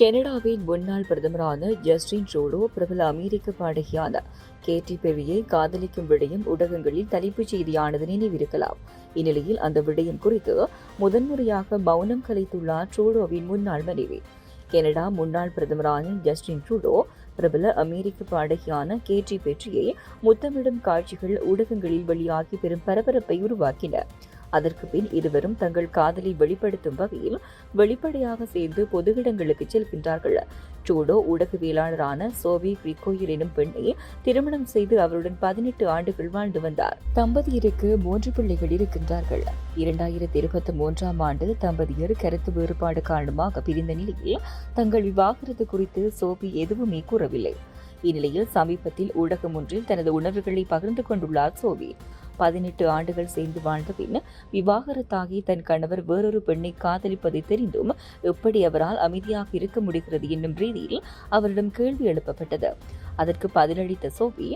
கனடாவின் முன்னாள் பிரதமரான Justin Trudeau பிரபல அமெரிக்க பாடகியான கேட்டி பெரியை காதலிக்கும் விடயம் ஊடகங்களில் தலைப்புச் செய்தியானது நினைவிருக்கலாம். இந்நிலையில் அந்த விடயம் குறித்து முதன்முறையாக மௌனம் கலைத்துள்ளார் ட்ரூடோவின் முன்னாள் மனைவி. கனடா முன்னாள் பிரதமரான ஜஸ்டின் ட்ரூடோ பிரபல அமெரிக்க பாடகியான கேட்டி பெட்ரியை முத்தமிடும் காட்சிகள் ஊடகங்களில் வெளியாகி பெரும் பரபரப்பை உருவாக்கின. அதற்கு பின் இருவரும் தங்கள் காதலை வெளிப்படுத்தும் வகையில் வெளிப்படையாக சேர்ந்து பொது இடங்களுக்கு செல்கின்றார்கள். ட்ரூடோ ஊடகவியலாளரான சோவி கிரிகோயில் எனும் பெண்ணை திருமணம் செய்து அவருடன் பதினெட்டு ஆண்டுகள் வாழ்ந்து வந்தார். தம்பதியருக்கு மூன்று பிள்ளைகள் இருக்கின்றார்கள். இரண்டாயிரத்தி இருபத்தி மூன்றாம் ஆண்டு தம்பதியர் கருத்து வேறுபாடு காரணமாக பிரிந்த நிலையில் தங்கள் விவாகரத்து குறித்து சோபி எதுவுமே கூறவில்லை. இந்நிலையில் சமீபத்தில் ஊடகம் ஒன்றில் தனது உணர்வுகளை பகிர்ந்து கொண்டுள்ளார் சோவி பதினெட்டு ஆண்டுகள் சேர்ந்து வாழ்ந்த பின் விவாகரத்தாகி தன் கணவர் வேறொரு பெண்ணை காதலிப்பதை தெரிந்தும் எப்படி அவரால் அமைதியாக இருக்க முடிகிறது என்னும் ரீதியில் அவரிடம் கேள்வி எழுப்பப்பட்டது. அதற்கு பதிலளித்த சோபி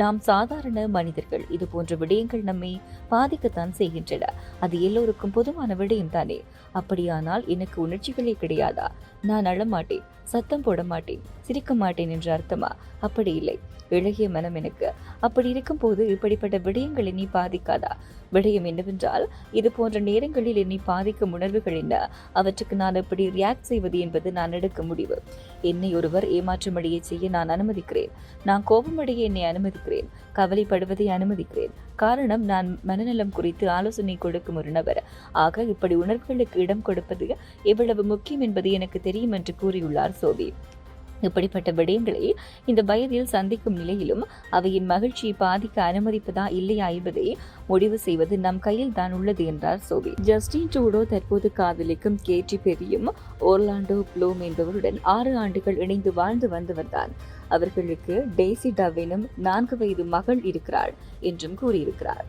நாம் சாதாரண மனிதர்கள். இது போன்ற விடயங்கள் நம்மை பாதிக்கத்தான் செய்கின்றன. அது எல்லோருக்கும் பொதுவான விடயம் தானே அப்படியானால் எனக்கு உணர்ச்சிகளே கிடையாதா? நான் அழமாட்டேன். சத்தம் போட மாட்டேன். சிரிக்க மாட்டேன் என்று அர்த்தமா? அப்படி இல்லை. இழகிய மனம் எனக்கு. அப்படி இருக்கும்போது இப்படிப்பட்ட விடயங்கள் என்னை பாதிக்காதா? விடயம் என்னவென்றால் இது போன்ற நேரங்களில் என்னை பாதிக்கும் உணர்வுகள் என்ன? அவற்றுக்கு நான் எப்படி ரியாக்ட் செய்வது என்பது நான் எடுக்க முடிவு. என்னை ஒருவர் ஏமாற்றமடைய செய்ய நான் அனுமதிக்கிறேன். நான் கோபமடைய என்னை அனுமதிக்கிறேன். கவலைப்படுவதை அனுமதிக்கிறேன். காரணம் நான் மனநலம் குறித்து ஆலோசனை கொடுக்கும் ஒரு நபர். ஆக இப்படி உணர்வுகளுக்கு இடம் கொடுப்பது எவ்வளவு முக்கியம் என்பது எனக்கு தெரியும் என்று கூறியுள்ளார் சோபி. இப்படிப்பட்ட விடயங்களை இந்த வயதில் சந்திக்கும் நிலையிலும் அவையின் மகிழ்ச்சியை பாதிக்க அனுமதிப்பதா இல்லையா என்பதை முடிவு செய்வது நம் கையில் தான் உள்ளது என்றார் சோவி ஜஸ்டின் ட்ரூடோ தற்போது காதலிக்கும் கேட்டி பெரியும் ஓர்லாண்டோ ப்ளூம் என்பவருடன் ஆறு ஆண்டுகள் இணைந்து வாழ்ந்து வந்தவர் தான் அவர்களுக்கு டேசி டவ்வினும் நான்கு வயது மகள் இருக்கிறாள் என்றும் கூறியிருக்கிறார்.